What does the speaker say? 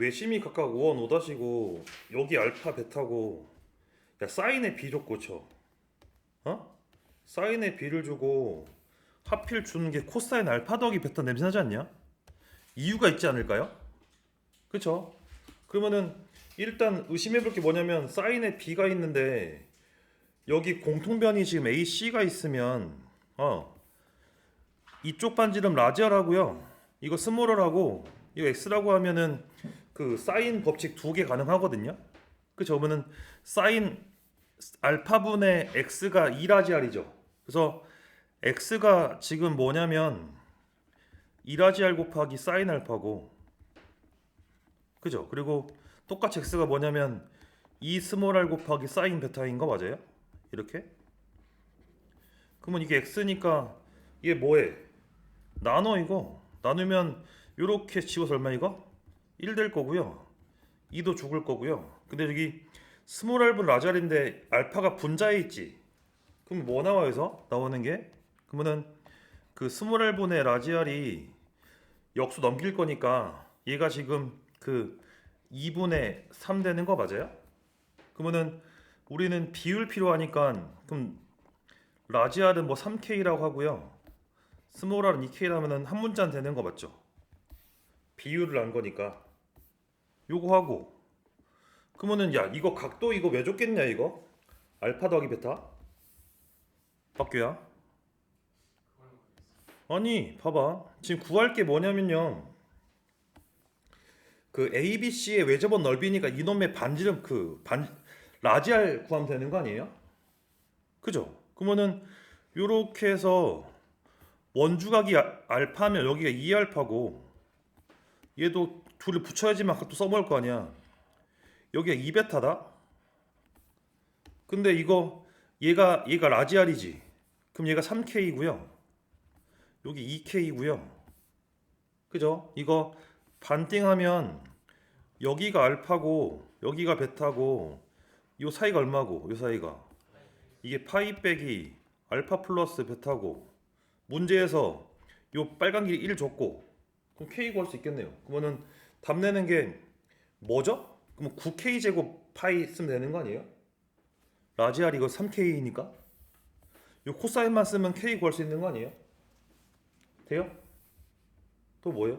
외심이 각각 5원 5다시고 여기 알파 베타고 야 사인에 B 줬고 쳐 어? 사인에 B를 주고 하필 주는 게 코사인 알파 더하기 베타 냄새 나지 않냐? 이유가 있지 않을까요? 그쵸? 그러면은 일단 의심해 볼 게 뭐냐면 사인에 B가 있는데 여기 공통변이 지금 AC가 있으면 어 이쪽 반지름 라지아라고요. 이거 스몰러라고 이거 X라고 하면은 그 사인 법칙 두 개 가능하거든요. 그쵸? 그러면은 사인 알파분의 X가 2라지알이죠. 그래서 X가 지금 뭐냐면 2라지알 곱하기 사인 알파고 그죠? 그리고 똑같이 X가 뭐냐면 2 스몰 R 곱하기 사인 베타인 거 맞아요? 이렇게? 그러면 이게 X니까 이게 뭐해? 나눠 이거 나누면 요렇게 지워서 얼마 이거? 1 될 거고요 2도 죽을 거고요 근데 여기 스몰 R분 라잘인데 알파가 분자에 있지 그럼 뭐 나와요 여기서? 나오는 게? 그러면은 그 스몰 R분의 라지알이 역수 넘길 거니까 얘가 지금 그 2분의 3 되는 거 맞아요? 그러면은 우리는 비율 필요하니까 그럼 라지알은 뭐 3K라고 하고요. 스몰 R은 2K라면은 한 문자 되는 거 맞죠? 비율을 안 거니까 요거 하고 그러면은 야 이거 각도 이거 왜 줬겠냐 이거? 알파 더하기 베타? 박규야 아니 봐봐 지금 구할 게 뭐냐면요 그 ABC의 외접원 넓이니까 이놈의 반지름 그반 라지알 구하면 되는 거 아니에요? 그죠? 그러면은 요렇게 해서 원주각이 아- 알파면 여기가 2알파고 얘도 둘을 붙여야지만 아까 또 써먹을 거 아니야. 여기가 2베타다? 근데 이거 얘가 얘가 라지알이지. 그럼 얘가 3K고요. 여기 2K고요. 그죠? 이거 반띵하면 여기가 알파고 여기가 베타고 요 사이가 얼마고 요 사이가? 이게 파이 빼기 알파 플러스 베타고. 문제에서 요 빨간 길이 1 줬고 그럼 K 구할 수 있겠네요 그러면은 답 내는 게 뭐죠? 그럼 9K 제곱 파이 쓰면 되는 거 아니에요? 라지알 이거 3K니까 요 코사인만 쓰면 K 구할 수 있는 거 아니에요? 돼요? 또 뭐예요?